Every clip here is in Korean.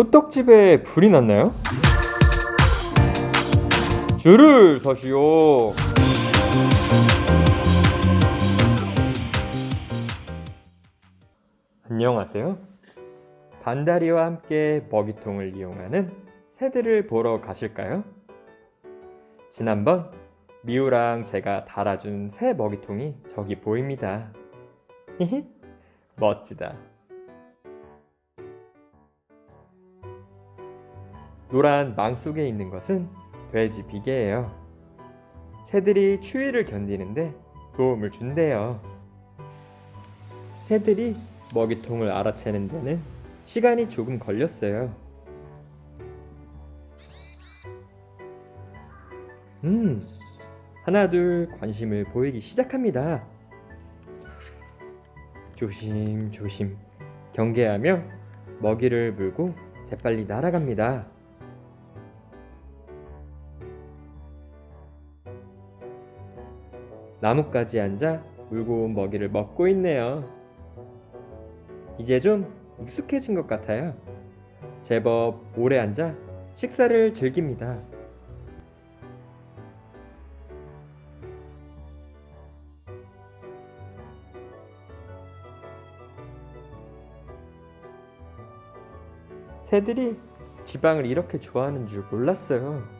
호떡집에 불이 났나요? 줄을 서시오. 안녕하세요. 반다리와 함께 먹이통을 이용하는 새들을 보러 가실까요? 지난번 미우랑 제가 달아준 새 먹이통이 저기 보입니다. 멋지다. 노란 망 속에 있는 것은 돼지 비계예요. 새들이 추위를 견디는데 도움을 준대요. 새들이 먹이통을 알아채는 데는 시간이 조금 걸렸어요. 음, 하나둘 관심을 보이기 시작합니다. 조심조심 경계하며 먹이를 물고 재빨리 날아갑니다. 나뭇가지 앉아 물고 온 먹이를 먹고 있네요. 이제 좀 익숙해진 것 같아요. 제법 오래 앉아 식사를 즐깁니다. 새들이 지방을 이렇게 좋아하는 줄 몰랐어요.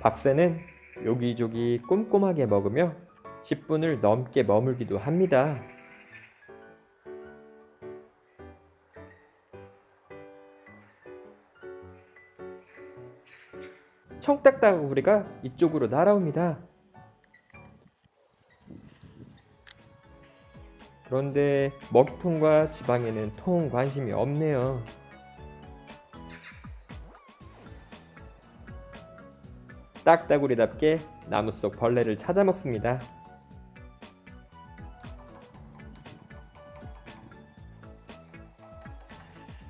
박새는 여기저기 꼼꼼하게 먹으며 10분을 넘게 머물기도 합니다. 청딱다구리가 이쪽으로 날아옵니다. 그런데 먹이통과 지방에는 통 관심이 없네요. 딱따구리답게 나무 속 벌레를 찾아 먹습니다.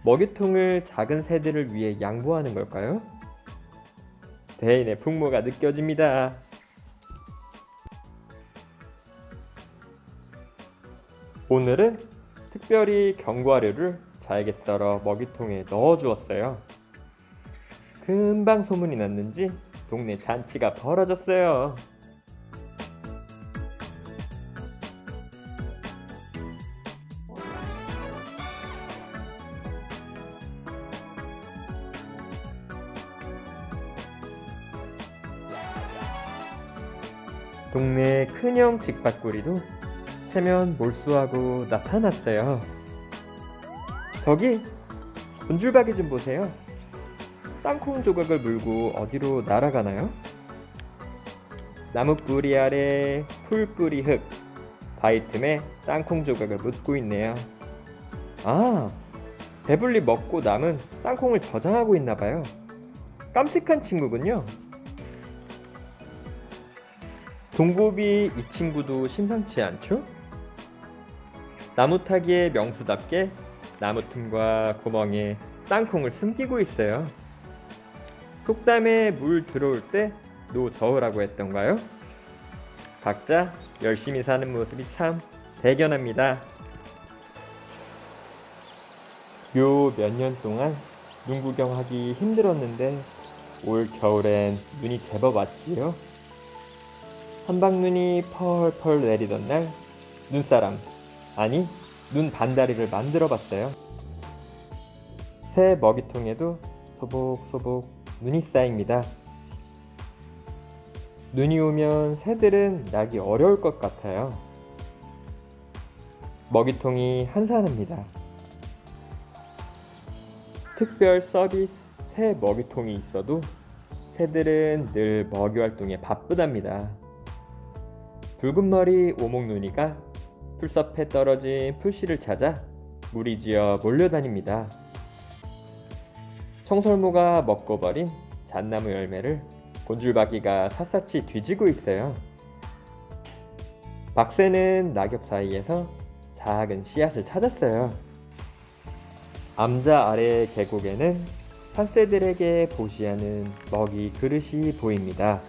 먹이통을 작은 새들을 위해 양보하는 걸까요? 대인의 풍모가 느껴집니다. 오늘은 특별히 견과류를 잘게 썰어 먹이통에 넣어 주었어요. 금방 소문이 났는지 동네 잔치가 벌어졌어요. 동네 큰형 직박구리도 체면 몰수하고 나타났어요. 저기 곤줄박이 좀 보세요. 땅콩 조각을 물고 어디로 날아가나요? 나무 뿌리 아래 풀 뿌리 흙 바위 틈에 땅콩 조각을 묻고 있네요. 아, 배불리 먹고 남은 땅콩을 저장하고 있나 봐요. 깜찍한 친구군요. 동고비 이 친구도 심상치 않죠? 나무 타기의 명수답게 나무 틈과 구멍에 땅콩을 숨기고 있어요. 속담에 물 들어올 때 노 저으라고 했던가요? 각자 열심히 사는 모습이 참 대견합니다. 요 몇 년 동안 눈 구경하기 힘들었는데 올 겨울엔 눈이 제법 왔지요. 한방눈이 펄펄 내리던 날 눈사람 아니 눈 반다리를 만들어 봤어요. 새 먹이통에도 소복소복 눈이 쌓입니다. 눈이 오면 새들은 나기 어려울 것 같아요. 먹이통이 한산합니다. 특별 서비스 새 먹이통이 있어도 새들은 늘 먹이 활동에 바쁘답니다. 붉은 머리 오목눈이가 풀숲에 떨어진 풀씨를 찾아 무리지어 몰려다닙니다. 청설모가 먹고 버린 잣나무 열매를 곤줄박이가 샅샅이 뒤지고 있어요. 박새는 낙엽 사이에서 작은 씨앗을 찾았어요. 암자 아래의 계곡에는 산새들에게 보시하는 먹이 그릇이 보입니다.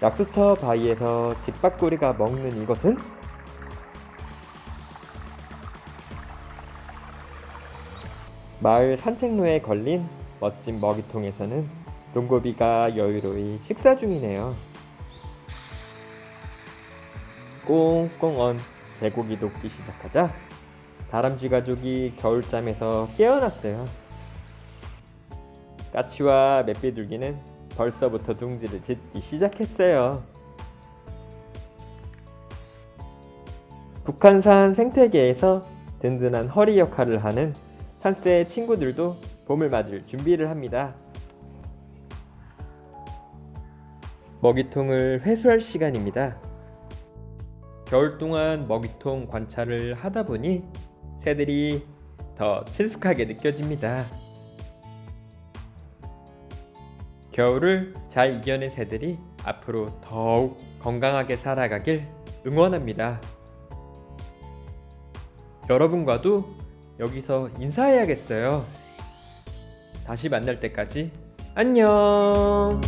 락스터 바위에서 집밥구리가 먹는 이것은 마을 산책로에 걸린 멋진 먹이통에서는 동고비가 여유로이 식사 중이네요. 꽁꽁 언 개고기 녹기 시작하자 다람쥐 가족이 겨울잠에서 깨어났어요. 까치와 맷비둘기는 벌써부터 둥지를 짓기 시작했어요. 북한산 생태계에서 든든한 허리 역할을 하는 산새 친구들도 봄을 맞을 준비를 합니다. 먹이통을 회수할 시간입니다. 겨울 동안 먹이통 관찰을 하다 보니 새들이 더 친숙하게 느껴집니다. 겨울을 잘 이겨낸 새들이 앞으로 더욱 건강하게 살아가길 응원합니다. 여러분과도 여기서 인사해야겠어요. 다시 만날 때까지 안녕!